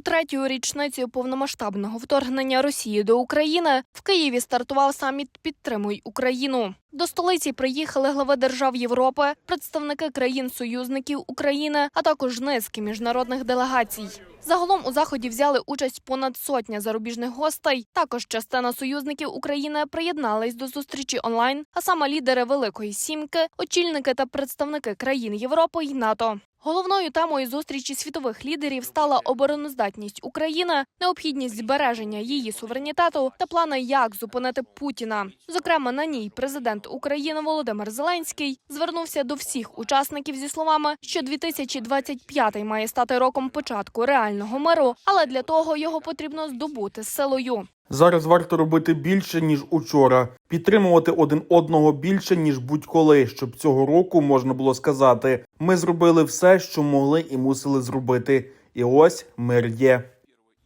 третьою річницю повномасштабного вторгнення Росії до України в Києві стартував саміт Підтримуй Україну. До столиці приїхали глави держав Європи, представники країн-союзників України, а також низки міжнародних делегацій. Загалом у заході взяли участь понад сотня зарубіжних гостей. Також частина союзників України приєднались до зустрічі онлайн, а саме лідери Великої Сімки, очільники та представники країн Європи й НАТО. Головною темою зустрічі світових лідерів стала обороноздатність України, необхідність збереження її суверенітету та плани, як зупинити Путіна. Зокрема, на ній президент України Володимир Зеленський звернувся до всіх учасників зі словами, що 2025 має стати роком початку реального миру, але для того його потрібно здобути силою. Зараз варто робити більше ніж учора, підтримувати один одного більше ніж будь-коли, щоб цього року можна було сказати: ми зробили все, що могли і мусили зробити. І ось мир є.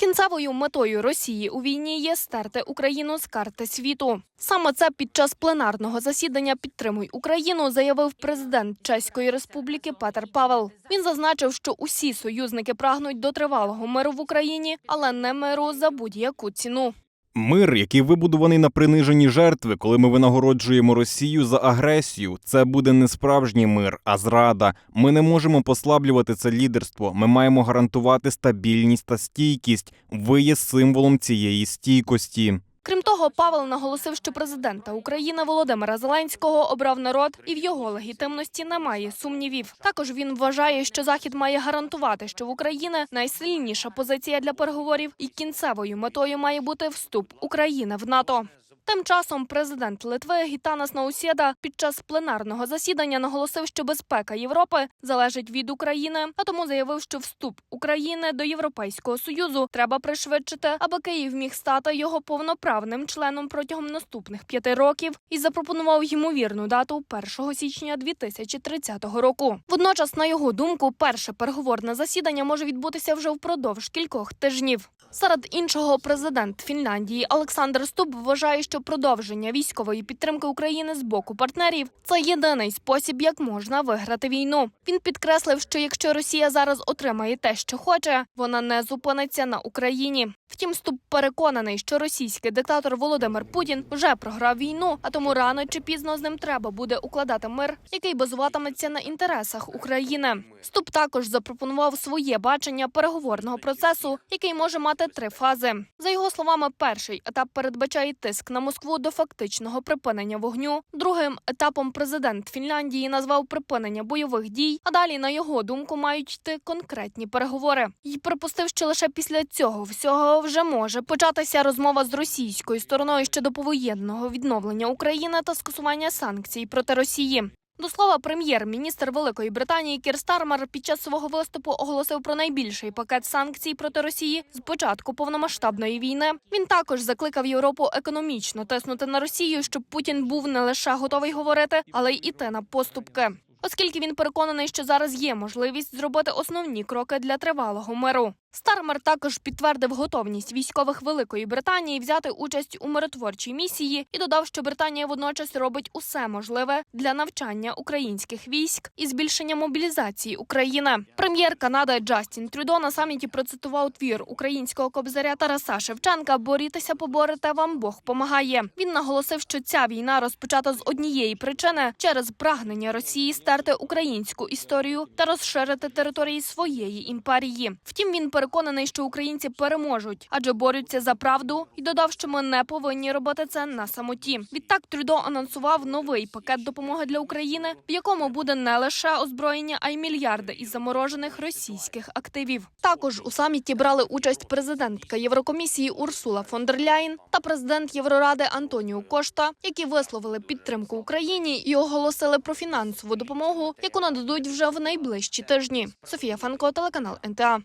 Кінцевою метою Росії у війні є стерти Україну з карти світу. Саме це під час пленарного засідання Підтримуй Україну заявив президент Чеської Республіки Петер Павел. Він зазначив, що усі союзники прагнуть до тривалого миру в Україні, але не миру за будь-яку ціну. Мир, який вибудований на приниженні жертви, коли ми винагороджуємо Росію за агресію, це буде не справжній мир, а зрада. Ми не можемо послаблювати це лідерство. Ми маємо гарантувати стабільність та стійкість. Ви є символом цієї стійкості. Крім того, Павел наголосив, що президента України Володимира Зеленського обрав народ, і в його легітимності немає сумнівів. Також він вважає, що захід має гарантувати, що в Україні найсильніша позиція для переговорів, і кінцевою метою має бути вступ України в НАТО. Тим часом президент Литви Гітанас Наусєда під час пленарного засідання наголосив, що безпека Європи залежить від України, а тому заявив, що вступ України до Європейського союзу треба пришвидшити, аби Київ міг стати його повноправним членом протягом наступних п'яти років і запропонував ймовірну дату 1 січня 2030 року. Водночас, на його думку, перше переговорне засідання може відбутися вже впродовж кількох тижнів. Серед іншого, президент Фінляндії Олександр Стуб вважає, що продовження військової підтримки України з боку партнерів це єдиний спосіб, як можна виграти війну. Він підкреслив, що якщо Росія зараз отримає те, що хоче, вона не зупиниться на Україні. Втім, Стуб переконаний, що російський диктатор Володимир Путін вже програв війну, а тому рано чи пізно з ним треба буде укладати мир, який базуватиметься на інтересах України. Стуб також запропонував своє бачення переговорного процесу, який може мати три фази. За його словами, перший етап передбачає тиск на Москву до фактичного припинення вогню. Другим етапом президент Фінляндії назвав припинення бойових дій. А далі, на його думку, мають йти конкретні переговори. І припустив, що лише після цього всього вже може початися розмова з російською стороною щодо повоєнного відновлення України та скасування санкцій проти Росії. До слова, прем'єр-міністр Великої Британії Кір Стармер під час свого виступу оголосив про найбільший пакет санкцій проти Росії з початку повномасштабної війни. Він також закликав Європу економічно тиснути на Росію, щоб Путін був не лише готовий говорити, але й іти на поступки. Оскільки він переконаний, що зараз є можливість зробити основні кроки для тривалого миру. Стармер також підтвердив готовність військових Великої Британії взяти участь у миротворчій місії і додав, що Британія водночас робить усе можливе для навчання українських військ і збільшення мобілізації України. Прем'єр Канади Джастін Трюдо на саміті процитував твір українського кобзаря Тараса Шевченка Борітеся, поборете вам Бог помагає. Він наголосив, що ця війна розпочата з однієї причини через прагнення Росії стерти українську історію та розширити території своєї імперії. Втім, він переконаний, що українці переможуть, адже борються за правду, і додав, що ми не повинні робити це на самоті. Відтак Трюдо анонсував новий пакет допомоги для України, в якому буде не лише озброєння, а й мільярди із заморожених російських активів. Також у саміті брали участь президентка Єврокомісії Урсула фон дер Ляєн та президент Євроради Антоніо Кошта, які висловили підтримку Україні і оголосили про фінансову допомогу, яку нададуть вже в найближчі тижні. Софія Фанко, телеканал НТА.